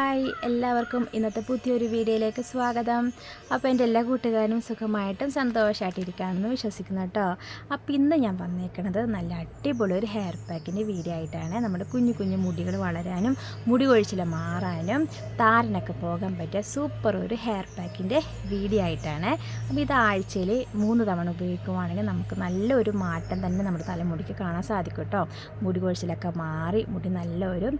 Hi എല്ലാവർക്കും ഇന്നത്തെ പുതിയൊരു വീഡിയോയിലേക്ക് സ്വാഗതം. അപ്പോൾ എന്റെ എല്ലാ കൂട്ടുകാരും സുഖമായിട്ടും സന്തോഷമായിട്ടിരിക്കുകയാണെന്ന് വിശ്വസിക്കുന്നു കേട്ടോ. അപ്പോൾ ഇന്ന് ഞാൻ വന്നേക്കുന്നത് നല്ല അടിപൊളി ഒരു ഹെയർ പാക്കിന്റെ വീഡിയോ ആയിട്ടാണ്. നമ്മുടെ കുഞ്ഞു കുഞ്ഞു മുടികൾ വളരാനും മുടി കൊഴിച്ചിൽ മാറാനും താരനൊക്കെ പോകാൻ പറ്റിയ സൂപ്പർ ഒരു ഹെയർ പാക്കിന്റെ വീഡിയോ ആയിട്ടാണ്. അപ്പോൾ ഇത് ആഴ്ചയിൽ മൂന്ന് തവണ ഉപയോഗിക്കുവാണെങ്കിൽ നമുക്ക് നല്ലൊരു മാറ്റം തന്നെ നമ്മുടെ തലമുടിക്ക് കാണാൻ സാധിക്കും കേട്ടോ. മുടി കൊഴിച്ചിലൊക്കെ മാറി മുടി നല്ലൊരു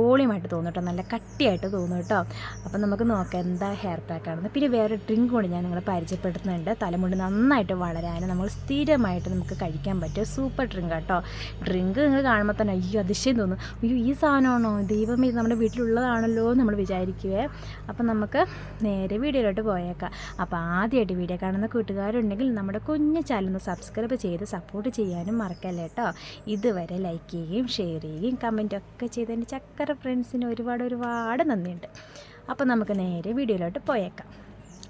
വോളിയമായിട്ട് തോന്നും കേട്ടോ. നല്ല കട്ടിയായിട്ട് തോന്നും കേട്ടോ. അപ്പം നമുക്ക് നോക്കാം എന്താ ഹെയർ പാക്കാണെന്ന് പിന്നെ വേറെ ഡ്രിങ്ക് കൂടി ഞാൻ നിങ്ങളെ പരിചയപ്പെടുത്തുന്നുണ്ട്. തലമുടി നന്നായിട്ട് വളരാനും നമ്മൾ സ്ഥിരമായിട്ട് നമുക്ക് കഴിക്കാൻ പറ്റിയ സൂപ്പർ ഡ്രിങ്ക് കേട്ടോ ഡ്രിങ്ക് നിങ്ങൾ കാണുമ്പോൾ തന്നെ അയ്യോ അതിശയം തോന്നും. അയ്യോ ഈ സാധനമാണോ? ദൈവമേ ഇത് നമ്മുടെ വീട്ടിലുള്ളതാണല്ലോ നമ്മൾ വിചാരിക്കുവേ. അപ്പം നമുക്ക് നേരെ വീഡിയോയിലോട്ട് പോയേക്കാം. അപ്പോൾ ആദ്യമായിട്ട് വീഡിയോ കാണുന്ന കൂട്ടുകാരുണ്ടെങ്കിൽ നമ്മുടെ കുഞ്ഞു ചാനൽ സബ്സ്ക്രൈബ് ചെയ്ത് സപ്പോർട്ട് ചെയ്യാനും മറക്കല്ലേ കേട്ടോ. ഇതുവരെ ലൈക്ക് ചെയ്യുകയും ഷെയർ ചെയ്യുകയും കമന്റൊക്കെ ചെയ്ത് എന്റെ ചക്കര ഫ്രണ്ട്സിന് ഒരുപാട് ഒരുപാട് നന്ദിയുണ്ട്. അപ്പോൾ നമുക്ക് നേരെ വീഡിയോയിലോട്ട് പോയേക്കാം.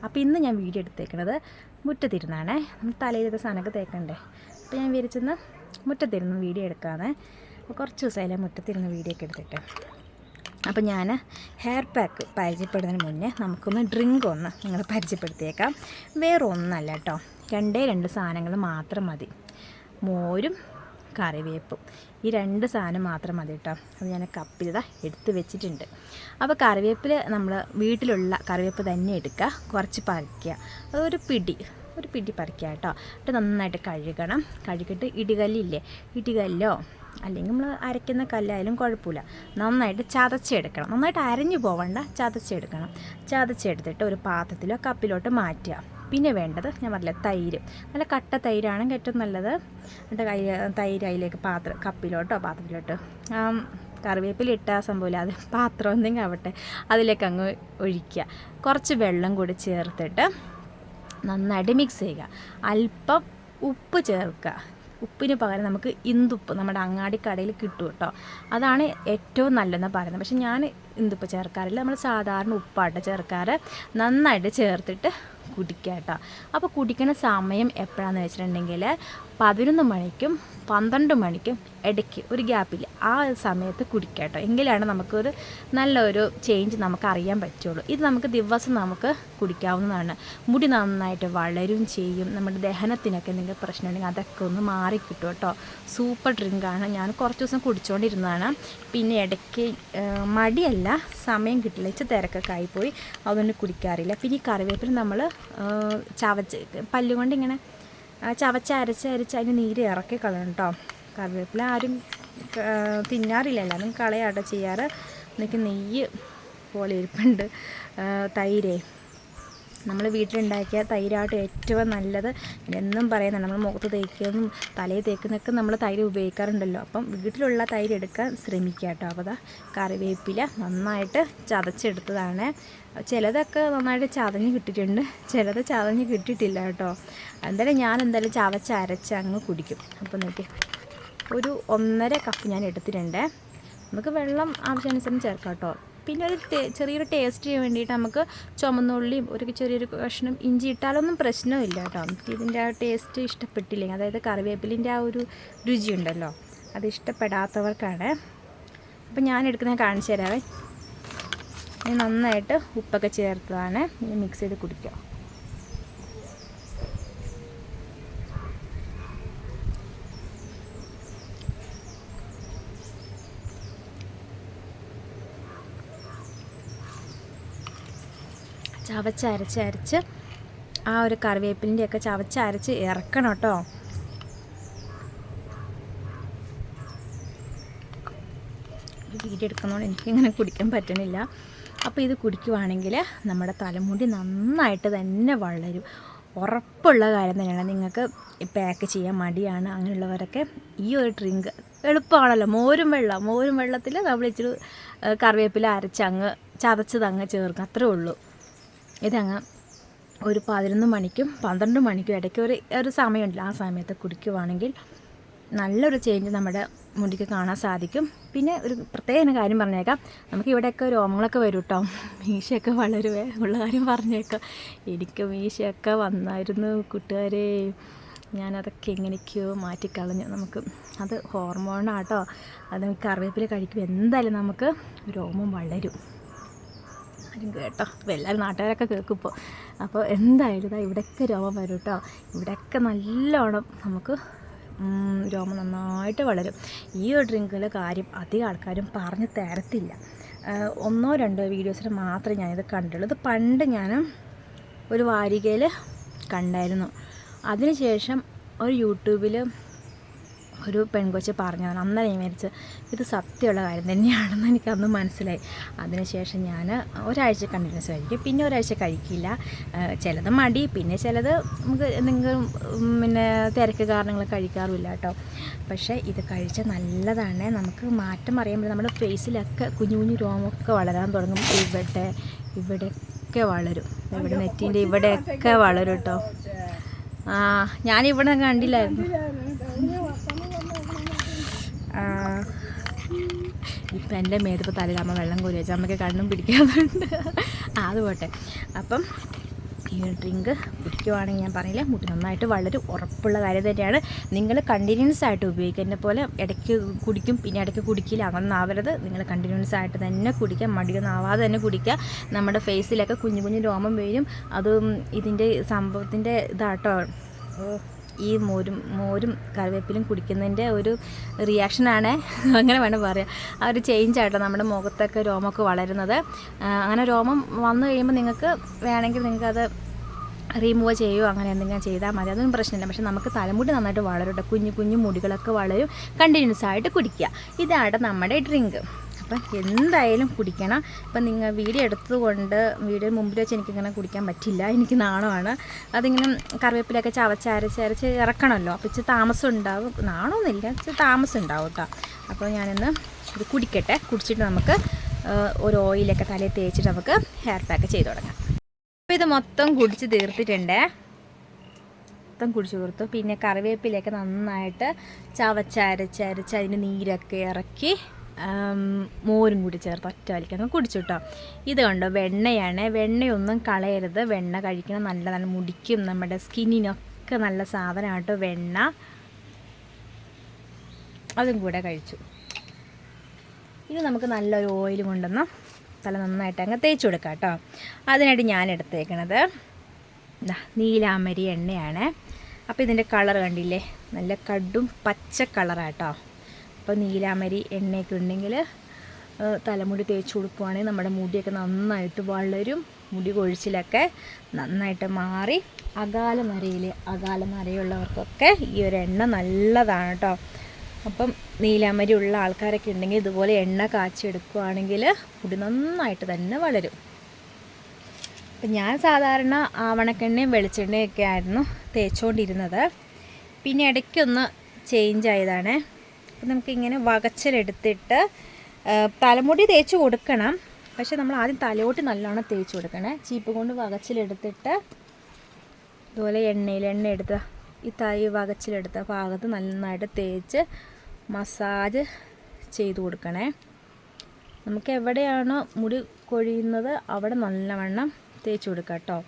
അപ്പോൾ ഇന്ന് ഞാൻ വീഡിയോ എടുത്തേക്കുന്നത് മുറ്റത്തിരുന്നാണേ. നമ്മൾ തലയിലത്തെ സാധനമൊക്കെ തേക്കണ്ടേ? അപ്പോൾ ഞാൻ വിരിച്ചെന്ന് മുറ്റത്തിരുന്ന് വീഡിയോ എടുക്കാമെന്ന് കുറച്ച് ദിവസമായില്ലേ മുറ്റത്തിരുന്ന് വീഡിയോ ഒക്കെ എടുത്തിട്ട്. അപ്പോൾ ഞാൻ ഹെയർ പാക്ക് പരിചയപ്പെടുന്നതിന് മുന്നേ നമുക്കൊന്ന് ഡ്രിങ്ക് ഒന്ന് നിങ്ങൾ പരിചയപ്പെടുത്തിയേക്കാം. വേറെ ഒന്നല്ല കേട്ടോ. രണ്ടേ രണ്ട് സാധനങ്ങൾ മാത്രം മതി. മോരും കറിവേപ്പും. ഈ രണ്ട് സാധനം മാത്രം മതി കേട്ടോ. അത് ഞാൻ കപ്പിലിത എടുത്ത് വെച്ചിട്ടുണ്ട്. അപ്പോൾ കറിവേപ്പിൽ നമ്മൾ വീട്ടിലുള്ള കറിവേപ്പ് തന്നെ എടുക്കുക കുറച്ച് പറിക്കുക അതൊരു പിടി ഒരു പിടി പറിക്കുക കേട്ടോ. എന്നിട്ട് നന്നായിട്ട് കഴുകണം. കഴുകിയിട്ട് ഇടികല്ലില്ലേ? ഇടികല്ലോ? അല്ലെങ്കിൽ നമ്മൾ അരയ്ക്കുന്ന കല്ലായാലും കുഴപ്പമില്ല. നന്നായിട്ട് ചതച്ചെടുക്കണം. നന്നായിട്ട് അരഞ്ഞു പോവണ്ട. ചതച്ചെടുക്കണം. ചതച്ചെടുത്തിട്ട് ഒരു പാത്രത്തിലോ കപ്പിലോട്ട് മാറ്റുക. പിന്നെ വേണ്ടത് ഞാൻ പറഞ്ഞില്ല തൈര്. നല്ല കട്ട തൈരാണെങ്കിൽ ഏറ്റവും നല്ലത്. എന്നിട്ട് കൈ തൈര് അതിലേക്ക് പാത്രം കപ്പിലോട്ടോ പാത്രത്തിലോട്ടോ. കറിവേപ്പിലിട്ട സംഭവമില്ല അത് പാത്രം എന്തെങ്കിലും ആവട്ടെ അതിലേക്ക് അങ്ങ് ഒഴിക്കുക. കുറച്ച് വെള്ളം കൂടി ചേർത്തിട്ട് നന്നായിട്ട് മിക്സ് ചെയ്യുക. അല്പം ഉപ്പ് ചേർക്കുക. ഉപ്പിന് പകരം നമുക്ക് ഇന്ദുപ്പ് നമ്മുടെ അങ്ങാടി കടയിൽ കിട്ടും കേട്ടോ. അതാണ് ഏറ്റവും നല്ലതെന്ന് പറയുന്നത്. പക്ഷെ ഞാൻ ഇന്ദുപ്പ് ചേർക്കാറില്ല. നമ്മൾ സാധാരണ ഉപ്പാട്ട ചേർക്കാറ്. നന്നായിട്ട് ചേർത്തിട്ട് കുടിക്കുക കേട്ടോ അപ്പോൾ കുടിക്കുന്ന സമയം എപ്പോഴാണെന്ന് വെച്ചിട്ടുണ്ടെങ്കിൽ പതിനൊന്ന് മണിക്കും പന്ത്രണ്ട് മണിക്കും ഇടയ്ക്ക് ഒരു ഗ്യാപ്പില്ല ആ സമയത്ത് കുടിക്കുക കേട്ടോ. എങ്കിലാണ് നമുക്കൊരു നല്ലൊരു ചേഞ്ച് നമുക്ക് അറിയാൻ പറ്റുള്ളൂ. ഇത് നമുക്ക് ദിവസം നമുക്ക് കുടിക്കാവുന്നതാണ്. മുടി നന്നായിട്ട് വളരും ചെയ്യും. നമ്മുടെ ദഹനത്തിനൊക്കെ എന്തെങ്കിലും പ്രശ്നമുണ്ടെങ്കിൽ അതൊക്കെ ഒന്ന് മാറിക്കിട്ടും കേട്ടോ സൂപ്പർ ഡ്രിങ്കാണ് ഞാൻ കുറച്ച് ദിവസം കുടിച്ചുകൊണ്ടിരുന്നതാണ് പിന്നെ ഇടയ്ക്ക് മടിയല്ല. സമയം കിട്ടില്ല. ഇച്ച തിരക്കൊക്കെ ആയിപ്പോയി. അതുകൊണ്ട് കുടിക്കാറില്ല. പിന്നെ ഈ കറിവേപ്പില നമ്മൾ ചവച്ച് പല്ലുകൊണ്ട് ഇങ്ങനെ ചവച്ച് അരച്ച് അരച്ച് അതിന് നീര് ഇറക്കി കളയണം കേട്ടോ കറിവേപ്പില ആരും തിന്നാറില്ല. എല്ലാവരും കളയാട്ടോ ചെയ്യാറ്. എനിക്ക് നെയ്യ് പോലെ ഇരിപ്പുണ്ട് തൈരേ. നമ്മൾ വീട്ടിലുണ്ടാക്കിയ തൈരാട്ട് ഏറ്റവും നല്ലത്. എന്നും പറയുന്നുണ്ട് നമ്മൾ മുഖത്ത് തേക്കുന്നതും തലയിൽ തേക്കുന്നതൊക്കെ നമ്മൾ തൈര് ഉപയോഗിക്കാറുണ്ടല്ലോ. അപ്പം വീട്ടിലുള്ള തൈര് എടുക്കാൻ ശ്രമിക്കുക കേട്ടോ. അപ്പോൾ അതാ കറിവേപ്പില നന്നായിട്ട് ചതച്ചെടുത്തതാണ്. ചിലതൊക്കെ നന്നായിട്ട് ചതഞ്ഞ് കിട്ടിയിട്ടുണ്ട്. ചിലത് ചതഞ്ഞ് കിട്ടിയിട്ടില്ല കേട്ടോ. എന്തായാലും ഞാൻ എന്തായാലും ചവച്ച് അരച്ച് അങ്ങ് കുടിക്കും. അപ്പം നോക്കി ഒരു ഒന്നര കപ്പ് ഞാൻ എടുത്തിട്ടുണ്ട്. നമുക്ക് വെള്ളം ആവശ്യാനുസരണം ചേർക്കാം കേട്ടോ. പിന്നെ ഒരു ചെറിയൊരു ടേസ്റ്റിന് വേണ്ടിയിട്ട് നമുക്ക് ചുമന്നുള്ളിയും ഒരു ചെറിയൊരു കഷ്ണം ഇഞ്ചി ഇട്ടാലൊന്നും പ്രശ്നമില്ല കേട്ടോ. ഇതിന്റെ ആ ടേസ്റ്റ് ഇഷ്ടപ്പെട്ടില്ലെങ്കിൽ അതായത് കറിവേപ്പിലിന്റെ ആ ഒരു രുചിയുണ്ടല്ലോ അത് ഇഷ്ടപ്പെടാത്തവർക്കാണ്. അപ്പോൾ ഞാൻ എടുക്കുന്നത് കാണിച്ചു തരാവേ. നന്നായിട്ട് ഉപ്പൊക്കെ ചേർത്തതാണ്. മിക്സ് ചെയ്ത് കുടിക്കുക ചവച്ചരച്ച് അരച്ച് ആ ഒരു കറിവേപ്പിലിന്റെയൊക്കെ ചവച്ചരച്ച് ഇറക്കണം കേട്ടോ. വീഡിയോ എടുക്കുന്നതുകൊണ്ട് എനിക്കിങ്ങനെ കുടിക്കാൻ പറ്റണില്ല. അപ്പോൾ ഇത് കുടിക്കുവാണെങ്കിൽ നമ്മുടെ തലമുടി നന്നായിട്ട് തന്നെ വളരും. ഉറപ്പുള്ള കാര്യം തന്നെയാണ്. നിങ്ങൾക്ക് പാക്ക് ചെയ്യാൻ മടിയാണ് അങ്ങനെയുള്ളവരൊക്കെ ഈ ഒരു ഡ്രിങ്ക് എളുപ്പമാണല്ലോ. മോരും വെള്ളം മോരും വെള്ളത്തിൽ നമ്മൾ ഇച്ചിരി കറിവേപ്പില അരച്ചങ്ങ് ചതച്ചതങ്ങ് ചേർക്കും. അത്രേ ഉള്ളൂ. ഇതങ്ങ് ഒരു പതിനൊന്ന് മണിക്കും പന്ത്രണ്ട് മണിക്കും ഇടയ്ക്ക് ഒരു ഒരു സമയമുണ്ടല്ലോ ആ സമയത്ത് കുടിക്കുവാണെങ്കിൽ നല്ലൊരു ചേഞ്ച് നമ്മുടെ മുടിക്ക് കാണാൻ സാധിക്കും. പിന്നെ ഒരു പ്രത്യേക കാര്യം പറഞ്ഞേക്കാം. നമുക്ക് ഇവിടെയൊക്കെ രോമങ്ങളൊക്കെ വരും കേട്ടോ മീശയൊക്കെ വളരുവേ ഉള്ള കാര്യം പറഞ്ഞേക്കാം. എനിക്ക് മീശയൊക്കെ വന്നായിരുന്നു കൂട്ടുകാരെ. ഞാനതൊക്കെ എങ്ങനെയൊക്കെയോ മാറ്റിക്കളഞ്ഞു. നമുക്ക് അത് ഹോർമോണാട്ടോ അത് കറിവേപ്പില കഴിക്കും എന്തായാലും നമുക്ക് രോമം വളരും. ആരും കേട്ടോ. അപ്പോൾ എല്ലാവരും നാട്ടുകാരൊക്കെ കേൾക്കും ഇപ്പോൾ അപ്പോൾ എന്തായാലും ഇതാ ഇവിടെയൊക്കെ രോമം വരും കേട്ടോ. ഇവിടെയൊക്കെ നല്ലോണം നമുക്ക് രോമം നന്നായിട്ട് വളരും. ഈ ഒരു ഡ്രിങ്കിലെ കാര്യം അധികം ആൾക്കാരും പറഞ്ഞ് തരത്തില്ല. ഒന്നോ രണ്ടോ വീഡിയോസിൽ മാത്രമേ ഞാനിത് കണ്ടിട്ടുള്ളൂ ഇത് പണ്ട് ഞാൻ ഒരു വാരികയിൽ കണ്ടായിരുന്നു. അതിനുശേഷം ഒരു യൂട്യൂബിൽ ഒരു പെൺകൊച്ച് പറഞ്ഞതാണ്. അന്നേരം ഞാൻ വിചാരിച്ച് ഇത് സത്യമുള്ള കാര്യം തന്നെയാണെന്ന് എനിക്ക് അന്ന് മനസ്സിലായി. അതിനുശേഷം ഞാൻ ഒരാഴ്ച കണ്ടിന്യൂസ് കഴിക്കും. പിന്നെ ഒരാഴ്ച കഴിക്കില്ല. ചിലത് മടി. പിന്നെ ചിലത് നമുക്ക് എന്തെങ്കിലും പിന്നെ തിരക്ക് കാരണങ്ങൾ കഴിക്കാറുമില്ല കേട്ടോ. പക്ഷേ ഇത് കഴിച്ചാൽ നല്ലതാണ്. നമുക്ക് മാറ്റം അറിയുമ്പോൾ നമ്മുടെ ഫേസിലൊക്കെ കുഞ്ഞു കുഞ്ഞു രോമമൊക്കെ വളരാൻ തുടങ്ങും. ഇവിടെ ഇവിടെയൊക്കെ വളരും. ഇവിടെ നെറ്റിന്റെ ഇവിടെയൊക്കെ വളരും കേട്ടോ. ആ ഞാനിവിടെ കണ്ടില്ലായിരുന്നു ആ, ഇപ്പം എന്റെ മേതിപ്പോൾ തലയിലമ്മ വെള്ളം കോരി വെച്ചാൽ അമ്മയ്ക്ക് കണ്ണും പിടിക്കാറുണ്ട്. അത് പോട്ടെ. അപ്പം ഈ ഡ്രിങ്ക് കുടിക്കുവാണെങ്കിൽ ഞാൻ പറഞ്ഞില്ല മുടി നന്നായിട്ട് വളരെ ഉറപ്പുള്ള കാര്യം തന്നെയാണ്. നിങ്ങൾ കണ്ടിന്യൂസ് ആയിട്ട് ഉപയോഗിക്കുക എന്നെ പോലെ ഇടയ്ക്ക് കുടിക്കും പിന്നെ ഇടയ്ക്ക് കുടിക്കില്ല അങ്ങനൊന്നും ആവരുത്. നിങ്ങൾ കണ്ടിന്യൂസ് ആയിട്ട് തന്നെ കുടിക്കുക മടിയൊന്നും ആവാതെ തന്നെ കുടിക്കുക. നമ്മുടെ ഫേസിലൊക്കെ കുഞ്ഞു കുഞ്ഞു രോമം വീഴും അതും ഇതിന്റെ സംഭവത്തിന്റെ ഇതാട്ടോ. ഈ മോരും മോരും കറിവേപ്പിലും കുടിക്കുന്നതിന്റെ ഒരു റിയാക്ഷനാണ് അങ്ങനെ വേണം പറയാം ആ ഒരു ചേഞ്ച് ആട്ടോ നമ്മുടെ മുഖത്തൊക്കെ രോമമൊക്കെ വളരുന്നത്. അങ്ങനെ രോമം വന്നു കഴിയുമ്പോൾ നിങ്ങൾക്ക് വേണമെങ്കിൽ നിങ്ങൾക്കത് റിമൂവ് ചെയ്യുകയോ അങ്ങനെ എന്തെങ്കിലും ചെയ്താൽ മതി. അതൊന്നും പ്രശ്നമില്ല. പക്ഷെ നമുക്ക് തലമുടി നന്നായിട്ട് വളരും കേട്ടോ കുഞ്ഞു കുഞ്ഞു മുടികളൊക്കെ വളരും. കണ്ടിന്യൂസ് ആയിട്ട് കുടിക്കുക. ഇതാണ് നമ്മുടെ ഡ്രിങ്ക് അപ്പം എന്തായാലും കുടിക്കണം. ഇപ്പം നിങ്ങൾ വീഡിയോ എടുത്തുകൊണ്ട് വീഡിയോ മുമ്പിൽ വെച്ച് എനിക്കിങ്ങനെ കുടിക്കാൻ പറ്റില്ല. എനിക്ക് നാണമാണ്. അതിങ്ങനെ കറിവേപ്പിലൊക്കെ ചവച്ചരച്ച് അരച്ച് ഇറക്കണമല്ലോ. അപ്പോൾ ഇച്ചിരി താമസം ഉണ്ടാവും. നാണമൊന്നുമില്ല. ഇച്ചിരി താമസം ഉണ്ടാവും കേട്ടോ. അപ്പോൾ ഞാനിന്ന് ഇത് കുടിക്കട്ടെ. കുടിച്ചിട്ട് നമുക്ക് ഒരു ഓയിലൊക്കെ തലയിൽ തേച്ചിട്ട് നമുക്ക് ഹെയർ പാക്ക് ചെയ്ത് തുടങ്ങാം. അപ്പോൾ ഇത് മൊത്തം കുടിച്ച് തീർത്തിട്ടുണ്ട്. മൊത്തം കുടിച്ച് തീർത്തു. പിന്നെ കറിവേപ്പിലൊക്കെ നന്നായിട്ട് ചവച്ചരച്ചരച്ച് അതിന് നീരൊക്കെ ഇറക്കി മോരും കൂടി ചേർത്ത് ഒറ്റ വലിക്കങ്ങ് കുടിച്ചു കേട്ടോ ഇത് കണ്ടോ വെണ്ണയാണ്. വെണ്ണയൊന്നും കളയരുത്. വെണ്ണ കഴിക്കണം. നല്ലതാണ് മുടിക്കും. നമ്മുടെ സ്കിന്നിനൊക്കെ നല്ല സാധനമാണ് വെണ്ണ. അതും കൂടെ കഴിച്ചു. ഇത് നമുക്ക് നല്ലൊരു ഓയിൽ കൊണ്ടുവന്ന് തല നന്നായിട്ട് അങ്ങ് തേച്ച് കൊടുക്കാം കേട്ടോ അതിനായിട്ട് ഞാൻ എടുത്തേക്കണത് നീലാമരി എണ്ണയാണ്. അപ്പോൾ ഇതിന്റെ കളർ കണ്ടില്ലേ? നല്ല കടും പച്ച കളറാട്ടോ അപ്പോൾ നീലാമരി എണ്ണയൊക്കെ ഉണ്ടെങ്കിൽ തലമുടി തേച്ച് കൊടുക്കുവാണെങ്കിൽ നമ്മുടെ മുടിയൊക്കെ നന്നായിട്ട് വളരും മുടി കൊഴിച്ചിലൊക്കെ നന്നായിട്ട് മാറി. അകാല നരയിൽ അകാല നരയുള്ളവർക്കൊക്കെ ഈ ഒരു എണ്ണ നല്ലതാണ് കേട്ടോ അപ്പം നീലാമരി ഉള്ള ആൾക്കാരൊക്കെ ഉണ്ടെങ്കിൽ ഇതുപോലെ എണ്ണ കാച്ചെടുക്കുവാണെങ്കിൽ മുടി നന്നായിട്ട് തന്നെ വളരും. അപ്പം ഞാൻ സാധാരണ ആവണക്കെണ്ണയും വെളിച്ചെണ്ണയൊക്കെ ആയിരുന്നു തേച്ചുകൊണ്ടിരുന്നത് പിന്നെ ഇടയ്ക്കൊന്ന് ചേഞ്ച് ആയതാണ്. അപ്പം നമുക്കിങ്ങനെ വകച്ചിലെടുത്തിട്ട് തലമുടി തേച്ച് കൊടുക്കണം. പക്ഷെ നമ്മൾ ആദ്യം തലയോട്ട് നല്ലോണം തേച്ച് കൊടുക്കണേ. ചീപ്പ് കൊണ്ട് വകച്ചിലെടുത്തിട്ട് ഇതുപോലെ എണ്ണയിൽ എണ്ണ എടുത്ത ഈ തൈ വകച്ചിലെടുത്ത ഭാഗത്ത് നന്നായിട്ട് തേച്ച് മസാജ് ചെയ്ത് കൊടുക്കണേ. നമുക്ക് എവിടെയാണോ മുടി കൊഴിയുന്നത് അവിടെ നല്ലവണ്ണം തേച്ച് കൊടുക്കാം കേട്ടോ.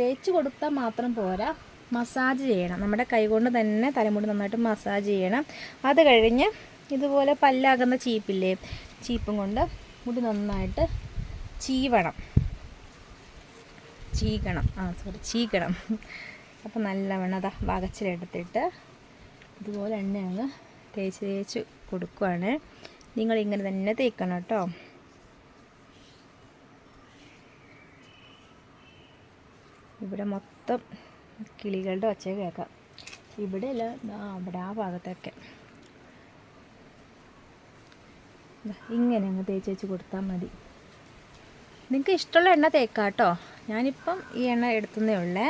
തേച്ച് കൊടുത്താൽ മാത്രം പോരാ. മസാജ് ചെയ്യണം. നമ്മുടെ കൈകൊണ്ട് തന്നെ തലമുടി നന്നായിട്ട് മസാജ് ചെയ്യണം. അത് കഴിഞ്ഞ് ഇതുപോലെ പല്ലാകുന്ന ചീപ്പില്ലേ? ചീപ്പും കൊണ്ട് മുടി നന്നായിട്ട് ചീവണം. ചീകണം. ആ സോറി ചീകണം. അപ്പം നല്ലവണ്ണം അതാ വകച്ചിലെടുത്തിട്ട് ഇതുപോലെ എണ്ണ അങ്ങ് തേച്ച് തേച്ച് കൊടുക്കുവാണ്. നിങ്ങൾ ഇങ്ങനെ തന്നെ തേക്കണം കേട്ടോ. ഇവിടെ മൊത്തം കിളികളുടെ ഒച്ച കേൾക്കാം. ഇവിടെ അല്ല ദാ അവിടെ ആ ഭാഗത്തൊക്കെ. ഇങ്ങനെ അങ്ങ് തേച്ച് വെച്ച് കൊടുത്താൽ മതി. നിങ്ങൾക്ക് ഇഷ്ടമുള്ള എണ്ണ തേക്കാം കേട്ടോ ഞാനിപ്പം ഈ എണ്ണ എടുത്തുന്നേ ഉള്ളേ.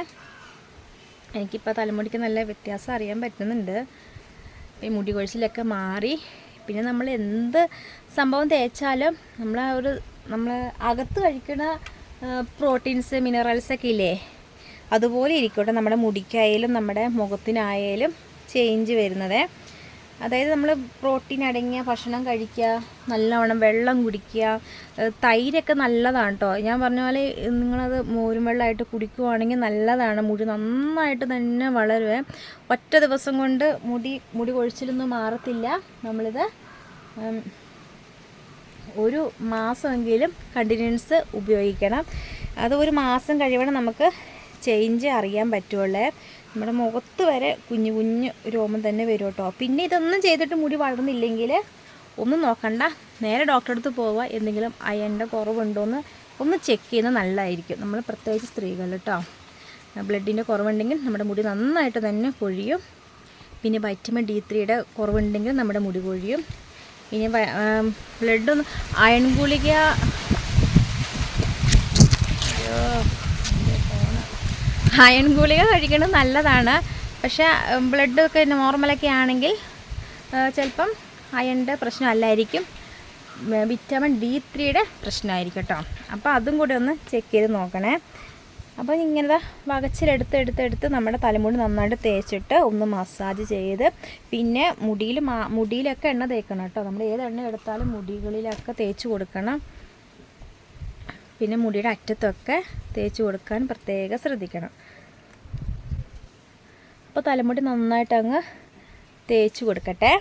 എനിക്കിപ്പോൾ തലമുടിക്ക് നല്ല വ്യത്യാസം അറിയാൻ പറ്റുന്നുണ്ട്. ഈ മുടി കൊഴിച്ചിലൊക്കെ മാറി. പിന്നെ നമ്മൾ എന്ത് സംഭവം തേച്ചാലും നമ്മൾ ഒരു നമ്മൾ അകത്ത് കഴിക്കുന്ന പ്രോട്ടീൻസ് മിനറൽസ് ഒക്കെ ഇല്ലേ? അതുപോലെ ഇരിക്കട്ടെ നമ്മുടെ മുടിക്കായാലും നമ്മുടെ മുഖത്തിനായാലും ചേഞ്ച് വരുന്നത്. അതായത് നമ്മൾ പ്രോട്ടീൻ അടങ്ങിയ ഭക്ഷണം കഴിക്കുക നല്ലവണ്ണം വെള്ളം കുടിക്കുക തൈരൊക്കെ നല്ലതാണ് കേട്ടോ ഞാൻ പറഞ്ഞ പോലെ നിങ്ങളത് മോരും വെള്ളമായിട്ട് കുടിക്കുവാണെങ്കിൽ നല്ലതാണ്. മുടി നന്നായിട്ട് തന്നെ വളരുവേ. ഒറ്റ ദിവസം കൊണ്ട് മുടി മുടി കൊഴിച്ചിലൊന്നും മാറത്തില്ല. നമ്മളിത് ഒരു മാസമെങ്കിലും കണ്ടിന്യൂസ് ഉപയോഗിക്കണം. അത് ഒരു മാസം കഴിയണം നമുക്ക് ചേഞ്ച് അറിയാൻ പറ്റുള്ളേ നമ്മുടെ മുഖത്ത് വരെ കുഞ്ഞു കുഞ്ഞു രോമം തന്നെ വരും കേട്ടോ പിന്നെ ഇതൊന്നും ചെയ്തിട്ട് മുടി വളർന്നില്ലെങ്കിൽ ഒന്നും നോക്കണ്ട. നേരെ ഡോക്ടറെ അടുത്ത് പോവുക. എന്തെങ്കിലും അയന്റെ കുറവുണ്ടോയെന്ന് ഒന്ന് ചെക്ക് ചെയ്യുന്നത് നല്ലതായിരിക്കും. നമ്മൾ പ്രത്യേകിച്ച് സ്ത്രീകൾ കേട്ടോ ബ്ലഡിന്റെ കുറവുണ്ടെങ്കിൽ നമ്മുടെ മുടി നന്നായിട്ട് തന്നെ കൊഴിയും. പിന്നെ വൈറ്റമിൻ ഡി ത്രീയുടെ കുറവുണ്ടെങ്കിൽ നമ്മുടെ മുടി കൊഴിയും. പിന്നെ ബ്ലഡൊന്ന് അയൺ ഗുളിക. അയൺ ഗുളിക കഴിക്കുന്നത് നല്ലതാണ്. പക്ഷേ ബ്ലഡൊക്കെ നോർമലൊക്കെ ആണെങ്കിൽ ചിലപ്പം അയണിന്റെ പ്രശ്നമല്ലായിരിക്കും. വിറ്റാമിൻ ഡി ത്രീയുടെ പ്രശ്നമായിരിക്കും കേട്ടോ. അപ്പോൾ അതും കൂടി ഒന്ന് ചെക്ക് ചെയ്ത് നോക്കണേ. അപ്പോൾ ഇങ്ങനെ വകച്ചിലെടുത്ത് എടുത്ത് എടുത്ത് നമ്മുടെ തലമുടി നന്നായിട്ട് തേച്ചിട്ട് ഒന്ന് മസാജ് ചെയ്ത് പിന്നെ മുടിയിൽ മുടിയിലൊക്കെ എണ്ണ തേക്കണം കേട്ടോ. നമ്മൾ ഏത് എണ്ണ എടുത്താലും മുടികളിലൊക്കെ തേച്ച് കൊടുക്കണം. പിന്നെ മുടിയുടെ അറ്റത്തൊക്കെ തേച്ച് കൊടുക്കാൻ പ്രത്യേകം ശ്രദ്ധിക്കണം. അപ്പോൾ തലമുടി നന്നായിട്ട് അങ്ങ് തേച്ച് കൊടുക്കട്ടെ.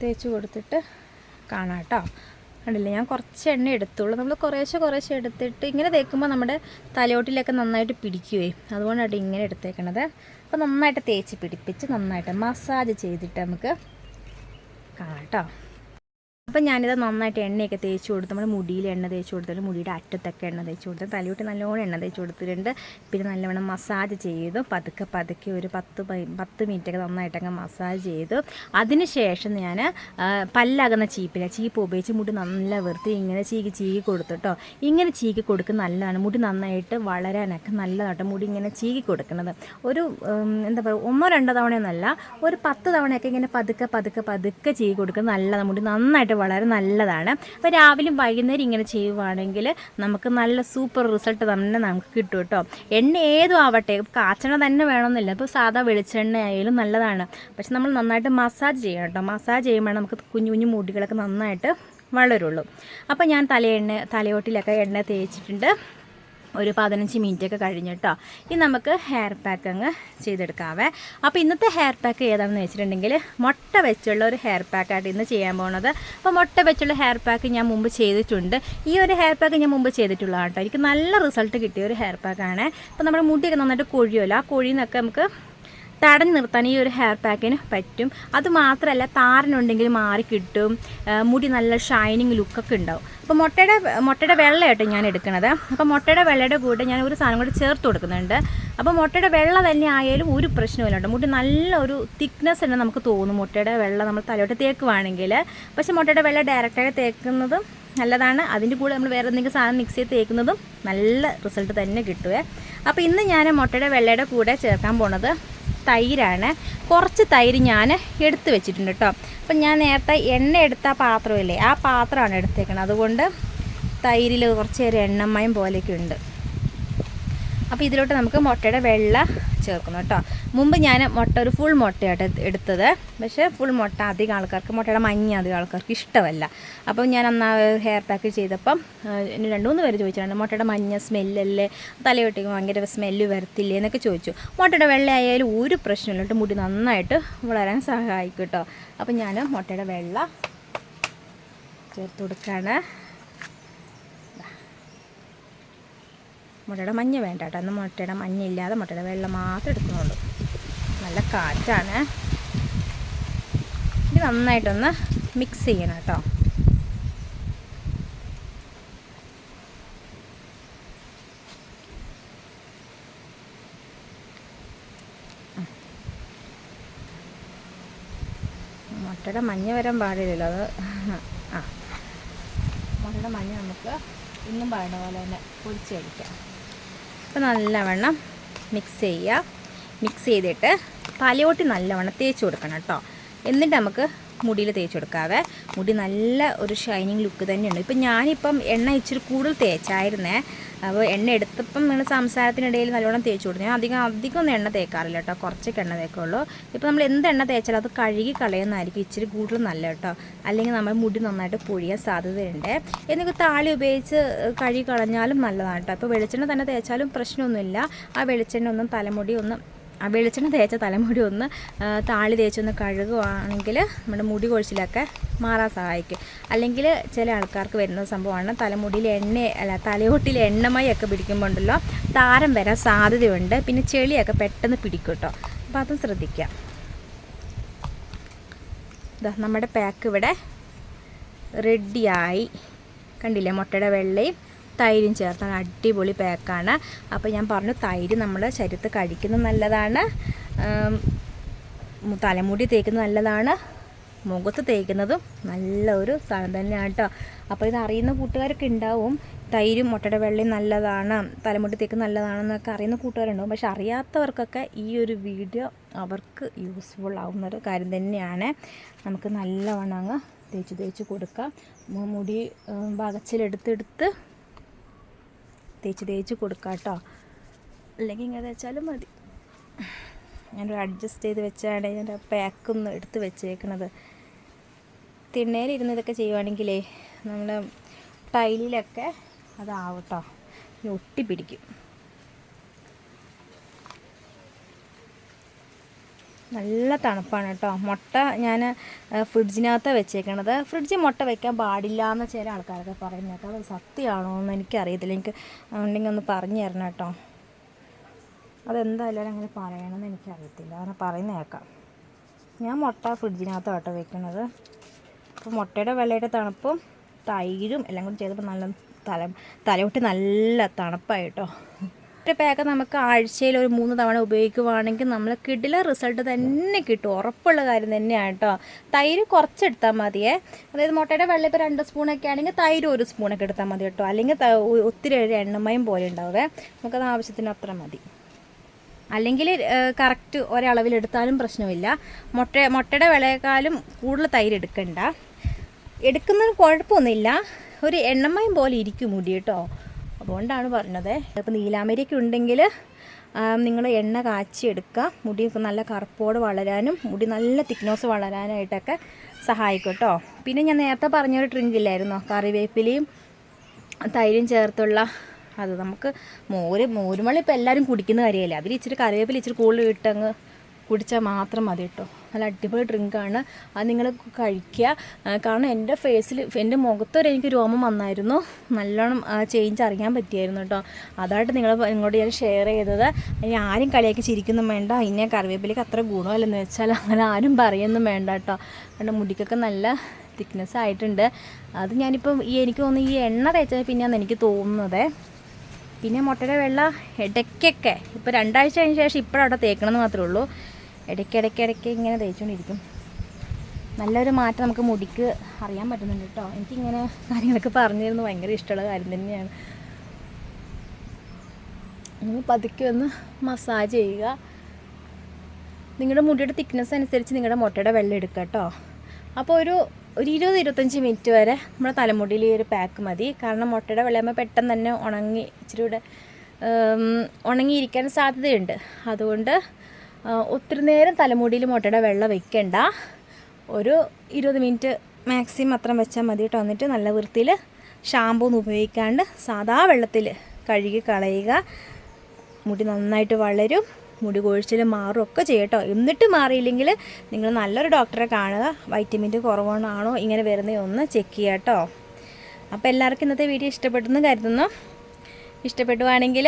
തേച്ച് കൊടുത്തിട്ട് കാണാം കേട്ടോ കണ്ടില്ലേ? ഞാൻ കുറച്ച് എണ്ണ എടുത്തുള്ളൂ. നമ്മൾ കുറേശ്ശെ കുറേശ്ശെ എടുത്തിട്ട് ഇങ്ങനെ തേക്കുമ്പോൾ നമ്മുടെ തലയോട്ടിലൊക്കെ നന്നായിട്ട് പിടിക്കുവേ. അതുകൊണ്ടാണ് ഇങ്ങനെ എടുത്തേക്കണത്. അപ്പോൾ നന്നായിട്ട് തേച്ച് പിടിപ്പിച്ച് നന്നായിട്ട് മസാജ് ചെയ്തിട്ട് നമുക്ക് കാണാം കേട്ടോ അപ്പം ഞാനിത് നന്നായിട്ട് എണ്ണയൊക്കെ തേച്ച് കൊടുത്ത് നമ്മുടെ മുടിയിൽ എണ്ണ തേച്ച് കൊടുത്തിട്ട് മുടിയുടെ അറ്റത്തൊക്കെ എണ്ണ തേച്ച് കൊടുത്ത് തലയോട്ട് നല്ലോണം എണ്ണ തേച്ച് കൊടുത്തിട്ടുണ്ട്. പിന്നെ നല്ലവണ്ണം മസാജ് ചെയ്തു പതുക്കെ പതുക്കെ ഒരു പത്ത് പത്ത് മിനിറ്റൊക്കെ നന്നായിട്ടങ്ങ് മസാജ് ചെയ്തു. അതിനുശേഷം ഞാൻ പല്ലകുന്ന ചീപ്പില ചീപ്പ് ഉപയോഗിച്ച് മുടി നല്ല വൃത്തി ഇങ്ങനെ ചീകി ചീകി കൊടുത്തിട്ടോ ഇങ്ങനെ ചീകി കൊടുക്കുന്നത് നല്ലതാണ് മുടി നന്നായിട്ട് വളരാനൊക്കെ നല്ലതാട്ടോ മുടി ഇങ്ങനെ ചീകി കൊടുക്കുന്നത്. ഒരു എന്താ പറയുക ഒന്നോ രണ്ടോ തവണയൊന്നല്ല ഒരു പത്ത് തവണയൊക്കെ ഇങ്ങനെ പതുക്കെ പതുക്കെ പതുക്കെ ചീകി കൊടുക്കുന്നത് നല്ലതാണ് മുടി നന്നായിട്ട് വളരെ നല്ലതാണ്. അപ്പോൾ രാവിലെയും വൈകുന്നേരം ഇങ്ങനെ ചെയ്യുവാണെങ്കിൽ നമുക്ക് നല്ല സൂപ്പർ റിസൾട്ട് തന്നെ നമുക്ക് കിട്ടും കേട്ടോ. എണ്ണ ഏതും ആവട്ടെ കാച്ചണ തന്നെ വേണമെന്നില്ല. ഇപ്പോൾ സാധാ വെളിച്ചെണ്ണ ആയാലും നല്ലതാണ്. പക്ഷെ നമ്മൾ നന്നായിട്ട് മസാജ് ചെയ്യണം കേട്ടോ. മസാജ് ചെയ്യുമ്പോൾ നമുക്ക് കുഞ്ഞു കുഞ്ഞു മുടികളൊക്കെ നന്നായിട്ട് വളരുള്ളൂ. അപ്പോൾ ഞാൻ തലയെണ്ണ തലയോട്ടിലൊക്കെ എണ്ണ തേച്ചിട്ടുണ്ട്. ഒരു പതിനഞ്ച് മിനിറ്റ് ഒക്കെ കഴിഞ്ഞിട്ടോ ഇനി നമുക്ക് ഹെയർ പാക്ക് അങ്ങ് ചെയ്തെടുക്കാവേ. അപ്പോൾ ഇന്നത്തെ ഹെയർ പാക്ക് ഏതാണെന്ന് വെച്ചിട്ടുണ്ടെങ്കിൽ മുട്ട വെച്ചുള്ള ഒരു ഹെയർ പാക്കായിട്ട് ഇന്ന് ചെയ്യാൻ പോകുന്നത് അപ്പോൾ മുട്ട വെച്ചുള്ള ഹെയർ പാക്ക് ഞാൻ മുമ്പ് ചെയ്തിട്ടുണ്ട്. ഈ ഒരു ഹെയർ പാക്ക് ഞാൻ മുമ്പ് ചെയ്തിട്ടുള്ളതാണ് കേട്ടോ എനിക്ക് നല്ല റിസൾട്ട് കിട്ടിയ ഒരു ഹെയർ പാക്കാണ് അപ്പോൾ നമ്മുടെ മുടിയൊക്കെ നന്നായിട്ട് കൊഴിയുമല്ലോ. ആ കൊഴിയിൽ നിന്നൊക്കെ നമുക്ക് തടഞ്ഞു നിർത്താൻ ഈ ഒരു ഹെയർ പാക്കിന് പറ്റും. അത് മാത്രമല്ല താരനുണ്ടെങ്കിൽ മാറി കിട്ടും. മുടി നല്ല ഷൈനിങ് ലുക്കൊക്കെ ഉണ്ടാവും. അപ്പോൾ മുട്ടയുടെ മുട്ടയുടെ വെള്ളയായിട്ട് ഞാൻ എടുക്കുന്നത് അപ്പോൾ മുട്ടയുടെ വെള്ളയുടെ കൂടെ ഞാൻ ഒരു സാധനം കൂടി ചേർത്ത് കൊടുക്കുന്നുണ്ട്. അപ്പോൾ മുട്ടയുടെ വെള്ള തന്നെ ആയാലും ഒരു പ്രശ്നമില്ല കേട്ടോ. മുടി നല്ല ഒരു തിക്നെസ് തന്നെ നമുക്ക് തോന്നും. മുട്ടയുടെ വെള്ള നമ്മൾ തലയോട്ട് തേക്കുവാണെങ്കിൽ. പക്ഷേ മുട്ടയുടെ വെള്ള ഡയറക്റ്റായി തേക്കുന്നതും നല്ലതാണ്. അതിന്റെ കൂടെ നമ്മൾ വേറെ എന്തെങ്കിലും സാധനം മിക്സ് ചെയ്ത് തേക്കുന്നതും നല്ല റിസൾട്ട് തന്നെ കിട്ടുവേ. അപ്പോൾ ഇന്ന് ഞാൻ മുട്ടയുടെ വെള്ളയുടെ കൂടെ ചേർക്കാൻ പോണത് തൈരാണ്. കുറച്ച് തൈര് ഞാൻ എടുത്ത് വെച്ചിട്ടുണ്ട് കേട്ടോ. അപ്പം ഞാൻ നേരത്തെ എണ്ണ എടുത്ത പാത്രമല്ലേ ആ പാത്രമാണ് എടുത്തേക്കുന്നത് അതുകൊണ്ട് തൈരിൽ കുറച്ച് നേരം എണ്ണമയം പോലെയൊക്കെ ഉണ്ട്. അപ്പോൾ ഇതിലോട്ട് നമുക്ക് മുട്ടയുടെ വെള്ള ചേർക്കണം കേട്ടോ. മുമ്പ് ഞാൻ മുട്ട ഒരു ഫുൾ മുട്ടയായിട്ട് എടുത്തത്. പക്ഷേ ഫുൾ മുട്ട അധികം ആൾക്കാർക്ക് മുട്ടയുടെ മഞ്ഞ അധികം ആൾക്കാർക്ക് ഇഷ്ടമല്ല. അപ്പം ഞാൻ അന്ന് ഹെയർ പാക്ക് ചെയ്തപ്പം രണ്ട് മൂന്ന് പേര് ചോദിച്ചിട്ടുണ്ട് മുട്ടയുടെ മഞ്ഞ സ്മെല്ലല്ലേ തലയൊട്ടിക്ക് ഭയങ്കര സ്മെല്ല് വരത്തില്ലേ? എന്നൊക്കെ ചോദിച്ചു. മുട്ടയുടെ വെള്ളയായാലും ഒരു പ്രശ്നമില്ലട്ട് മുടി നന്നായിട്ട് വളരാൻ സഹായിക്കും കേട്ടോ. അപ്പം ഞാൻ മുട്ടയുടെ വെള്ള ചേർത്ത് കൊടുക്കുകയാണ്. മുട്ടയുടെ മഞ്ഞ വേണ്ട കേട്ടോ. അന്ന് മുട്ടയുടെ മഞ്ഞ ഇല്ലാതെ മുട്ടയുടെ വെള്ളം മാത്രം എടുക്കുന്നുള്ളൂ. നല്ല കാറ്റാണ്. ഇത് നന്നായിട്ടൊന്ന് മിക്സ് ചെയ്യണം കേട്ടോ. മുട്ടയുടെ മഞ്ഞ വരാൻ പാടില്ലല്ലോ അത്. ആ. മുട്ടയുടെ മഞ്ഞ നമുക്ക് ഇന്നും പറയുന്ന പോലെ തന്നെ പൊരിച്ച് കഴിക്കാം. അപ്പോൾ നല്ലവണ്ണം മിക്സ് ചെയ്യുക. മിക്സ് ചെയ്തിട്ട് തലയോട്ടി നല്ലവണ്ണം തേച്ച് കൊടുക്കണം കേട്ടോ. എന്നിട്ട് നമുക്ക് മുടിയിൽ തേച്ച് കൊടുക്കാവേ മുടി നല്ല ഒരു ഷൈനിങ് ലുക്ക് തന്നെയുണ്ട്. ഇപ്പം ഞാനിപ്പം എണ്ണ ഇച്ചിരി കൂടുതൽ തേച്ചായിരുന്നേ. അപ്പോൾ എണ്ണ എടുത്തപ്പം നിങ്ങൾ സംസാരത്തിനിടയിൽ നല്ലോണം തേച്ച് കൊടുത്തു. ഞാൻ അധികം അധികം ഒന്നും എണ്ണ തേക്കാറില്ല കേട്ടോ. കുറച്ചൊക്കെ എണ്ണ തേക്കുള്ളൂ. ഇപ്പോൾ നമ്മൾ എന്ത് എണ്ണ തേച്ചാലും അത് കഴുകി കളയുന്നതായിരിക്കും ഇച്ചിരി കൂടുതൽ നല്ല കേട്ടോ. അല്ലെങ്കിൽ നമ്മുടെ മുടി നന്നായിട്ട് പൊഴിയാൻ സാധ്യതയുണ്ട്. എന്നിട്ട് താളി ഉപയോഗിച്ച് കഴുകി കളഞ്ഞാലും നല്ലതാണ് കേട്ടോ. ഇപ്പോൾ വെളിച്ചെണ്ണ തന്നെ തേച്ചാലും പ്രശ്നമൊന്നുമില്ല. ആ വെളിച്ചെണ്ണ ഒന്നും തലമുടി ഒന്നും വെളിച്ചെണ്ണ തേച്ച തലമുടി ഒന്ന് ആ, താളി തേച്ചൊന്ന് കഴുകുവാണെങ്കിൽ നമ്മുടെ മുടി കൊഴിച്ചിലൊക്കെ മാറാൻ സഹായിക്കും. അല്ലെങ്കിൽ ചില ആൾക്കാർക്ക് വരുന്ന സംഭവമാണ് തലമുടിയിൽ എണ്ണ അല്ല തലയോട്ടിൽ എണ്ണമയൊക്കെ പിടിക്കുമ്പോൾ ഉണ്ടല്ലോ താരം വരാൻ സാധ്യതയുണ്ട്. പിന്നെ ചെളിയൊക്കെ പെട്ടെന്ന് പിടിക്കും കേട്ടോ അപ്പോൾ അതും ശ്രദ്ധിക്കാം. ഇതാ നമ്മുടെ പാക്ക് ഇവിടെ റെഡിയായി കണ്ടില്ലേ? മുട്ടയുടെ വെള്ളയും തൈരും ചേർത്താണ് അടിപൊളി പാക്കാണ്. അപ്പോൾ ഞാൻ പറഞ്ഞു തൈര് നമ്മൾ ശരീരത്ത് കഴിക്കുന്നത് നല്ലതാണ്. തലമുടി തേക്കുന്നത് നല്ലതാണ്. മുഖത്ത് തേക്കുന്നതും നല്ല ഒരു സാധനം തന്നെയാണ് കേട്ടോ അപ്പോൾ ഇത് അറിയുന്ന കൂട്ടുകാരൊക്കെ ഉണ്ടാവും തൈരും മുട്ടയുടെ വെള്ളയും നല്ലതാണ് തലമുടി തേക്ക് നല്ലതാണെന്നൊക്കെ അറിയുന്ന കൂട്ടുകാരുണ്ടാവും. പക്ഷെ അറിയാത്തവർക്കൊക്കെ ഈ ഒരു വീഡിയോ അവർക്ക് യൂസ്ഫുൾ ആവുന്ന ഒരു കാര്യം തന്നെയാണ്. നമുക്ക് നല്ലവണ്ണം അങ്ങ് തേച്ച് തേച്ച് കൊടുക്കാം. മുടി വകച്ചിലെടുത്തെടുത്ത് തേച്ച് തേച്ച് കൊടുക്കാം കേട്ടോ അല്ലെങ്കിൽ ഇങ്ങനെ തേച്ചാലും മതി. ഞാനൊരു അഡ്ജസ്റ്റ് ചെയ്ത് വെച്ചാണ് ഞാൻ പാക്കൊന്ന് എടുത്ത് വെച്ചേക്കണത്. തിണ്ണയിലിരുന്ന് ഇതൊക്കെ ചെയ്യുവാണെങ്കിലേ നമ്മൾ ടൈലിലൊക്കെ അതാവട്ടോ. ഒട്ടി ഇനി നല്ല തണുപ്പാണ് കേട്ടോ. മുട്ട ഞാൻ ഫ്രിഡ്ജിനകത്താണ് വെച്ചേക്കണത്. ഫ്രിഡ്ജിൽ മുട്ട വെക്കാൻ പാടില്ല എന്ന് ചില ആൾക്കാരൊക്കെ പറയുന്നത് അത് സത്യമാണോ എന്ന് എനിക്കറിയത്തില്ല. എനിക്ക് ഉണ്ടെങ്കിൽ ഒന്ന് പറഞ്ഞു തരണം കേട്ടോ. അതെന്തായാലും അങ്ങനെ പറയണമെന്ന് എനിക്കറിയത്തില്ല. അങ്ങനെ പറയുന്ന കേൾക്കാം. ഞാൻ മുട്ട ഫ്രിഡ്ജിനകത്താണ് കേട്ടോ വെക്കണത്. അപ്പോൾ മുട്ടയുടെ വെള്ളയുടെ തണുപ്പും തൈരും എല്ലാം കൂടി ചെയ്തപ്പോൾ നല്ല തല തലയൊട്ടി നല്ല തണുപ്പായി കേട്ടോ. ഒരു പാക്ക് നമുക്ക് ആഴ്ചയിൽ ഒരു മൂന്ന് തവണ ഉപയോഗിക്കുവാണെങ്കിൽ നമ്മൾ കിടില റിസൾട്ട് തന്നെ കിട്ടും. ഉറപ്പുള്ള കാര്യം തന്നെയാണ് കേട്ടോ തൈര് കുറച്ചെടുത്താൽ മതിയേ. അതായത് മുട്ടയുടെ വെള്ളം ഇപ്പോൾ രണ്ട് സ്പൂണൊക്കെ ആണെങ്കിൽ തൈര് ഒരു സ്പൂണൊക്കെ എടുത്താൽ മതി കേട്ടോ അല്ലെങ്കിൽ ഒത്തിരി ഒരു എണ്ണമയം പോലെ ഉണ്ടാവേ നമുക്കത് ആവശ്യത്തിന് അത്ര മതി. അല്ലെങ്കിൽ കറക്റ്റ് ഒരളവിലെടുത്താലും പ്രശ്നമില്ല. മുട്ട മുട്ടയുടെ വിളയേക്കാളും കൂടുതൽ തൈര് എടുക്കണ്ട. എടുക്കുന്നതിന് കുഴപ്പമൊന്നുമില്ല. ഒരു എണ്ണമയം പോലെ ഇരിക്കും മുടി കേട്ടോ അതുകൊണ്ടാണ് പറഞ്ഞത്. ഇപ്പോൾ നീലാമരിയൊക്കെ ഉണ്ടെങ്കിൽ നിങ്ങൾ എണ്ണ കാച്ചിയെടുക്കുക മുടി നല്ല കറുപ്പോട് വളരാനും മുടി നല്ല തിക്നോസ് വളരാനായിട്ടൊക്കെ സഹായിക്കും കേട്ടോ പിന്നെ ഞാൻ നേരത്തെ പറഞ്ഞൊരു ഡ്രിങ്ക് ഇല്ലായിരുന്നോ? കറിവേപ്പിലയും തൈരും ചേർത്തുള്ള അത് നമുക്ക് മോര് മോരുമള്ളി ഇപ്പോൾ എല്ലാവരും കുടിക്കുന്ന കാര്യമല്ലേ? അതിൽ ഇച്ചിരി കറിവേപ്പില ഇച്ചിരി കൂടുതൽ ഇട്ടങ്ങ് കുടിച്ചാൽ മാത്രം മതി കേട്ടോ നല്ല അടിപൊളി ഡ്രിങ്കാണ് അത് നിങ്ങൾ കഴിക്കുക കാരണം എന്റെ ഫേസിൽ എന്റെ മുഖത്തൊരു എനിക്ക് രോമം വന്നായിരുന്നു. നല്ലോണം ചേഞ്ച് അറിയാൻ പറ്റിയായിരുന്നു കേട്ടോ അതായിട്ട് നിങ്ങൾ ഇങ്ങോട്ട് ഞാൻ ഷെയർ ചെയ്തത്. ഇനി ആരും കളിയാക്കി ചിരിക്കൊന്നും വേണ്ട. ഇനി കറിവേപ്പിലേക്ക് അത്ര ഗുണമല്ലെന്ന് വെച്ചാൽ അങ്ങനെ ആരും പറയൊന്നും വേണ്ട കേട്ടോ കാരണം മുടിക്കൊക്കെ നല്ല തിക്നെസ് ആയിട്ടുണ്ട്. അത് ഞാനിപ്പം ഈ എനിക്ക് തോന്നുന്നു ഈ എണ്ണ തേച്ചത് പിന്നെയാണ് എനിക്ക് തോന്നുന്നത്. പിന്നെ മുട്ടയുടെ വെള്ള ഇടയ്ക്കൊക്കെ ഇപ്പോൾ രണ്ടാഴ്ച കഴിഞ്ഞ ശേഷം ഇപ്പോഴവിടെ തേക്കണമെന്ന് മാത്രമേ ഉള്ളൂ. ഇടയ്ക്ക് ഇടയ്ക്ക് ഇങ്ങനെ തയ്ച്ചുകൊണ്ടിരിക്കും നല്ലൊരു മാറ്റം നമുക്ക് മുടിക്ക് അറിയാൻ പറ്റുന്നുണ്ട് കേട്ടോ എനിക്കിങ്ങനെ കാര്യങ്ങളൊക്കെ പറഞ്ഞു തരുന്നത് ഭയങ്കര ഇഷ്ടമുള്ള കാര്യം തന്നെയാണ്. ഒന്ന് പതുക്കെ ഒന്ന് മസാജ് ചെയ്യുക. നിങ്ങളുടെ മുടിയുടെ തിക്നെസ് അനുസരിച്ച് നിങ്ങളുടെ മുട്ടയുടെ വെള്ളം എടുക്കുക കേട്ടോ അപ്പോൾ ഒരു ഒരു ഇരുപത് ഇരുപത്തഞ്ച് മിനിറ്റ് വരെ നമ്മുടെ തലമുടിയിൽ ഈ ഒരു പാക്ക് മതി. കാരണം മുട്ടയുടെ വെള്ളയാകുമ്പോൾ പെട്ടെന്ന് തന്നെ ഉണങ്ങി ഇച്ചിരി കൂടെ ഉണങ്ങിയിരിക്കാൻ സാധ്യതയുണ്ട്. അതുകൊണ്ട് ഒത്തിരി നേരം തലമുടിയിൽ മുട്ടയുടെ വെള്ളം വെക്കണ്ട. ഒരു ഇരുപത് മിനിറ്റ് മാക്സിമം അത്രയും വെച്ചാൽ മതി കേട്ടോ എന്നിട്ട് നല്ല വൃത്തിയിൽ ഷാമ്പൂ ഒന്നും ഉപയോഗിക്കാണ്ട് സാദാ വെള്ളത്തിൽ കഴുകി കളയുക. മുടി നന്നായിട്ട് വളരും. മുടി കൊഴിച്ചിൽ മാറും ഒക്കെ ചെയ്യട്ടോ എന്നിട്ട് മാറിയില്ലെങ്കിൽ നിങ്ങൾ നല്ലൊരു ഡോക്ടറെ കാണുക. വൈറ്റമിന്റെ കുറവാണോ ഇങ്ങനെ വരുന്നതൊന്ന് ചെക്ക് ചെയ്യാം കേട്ടോ അപ്പോൾ എല്ലാവർക്കും ഇന്നത്തെ വീഡിയോ ഇഷ്ടപ്പെട്ടെന്ന് കരുതുന്നു. ഇഷ്ടപ്പെടുവാണെങ്കിൽ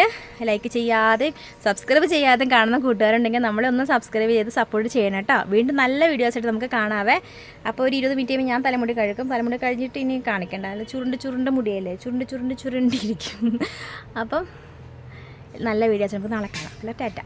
ലൈക്ക് ചെയ്യാതെ സബ്സ്ക്രൈബ് ചെയ്യാതെ കാണുന്ന കൂട്ടുകാരുണ്ടെങ്കിൽ നമ്മളൊന്ന് സബ്സ്ക്രൈബ് ചെയ്ത് സപ്പോർട്ട് ചെയ്യണം കേട്ടോ. വീണ്ടും നല്ല വീഡിയോസ് ആയിട്ട് നമുക്ക് കാണാവേ. അപ്പോൾ ഒരു ഇരുപത് മിനിറ്റ് ഞാൻ തലമുടി കഴുകും. തലമുടി കഴിഞ്ഞിട്ട് ഇനി കാണിക്കണ്ട. അല്ല ചുരുണ്ട് ചുരുണ്ട മുടിയല്ലേ? ചുരുണ്ട് ചുരുണ്ട് ചുരുണ്ടിരിക്കും. അപ്പം നല്ല വീഡിയോസ് നമുക്ക് നാളെ കാണാം. അല്ല ടാറ്റ.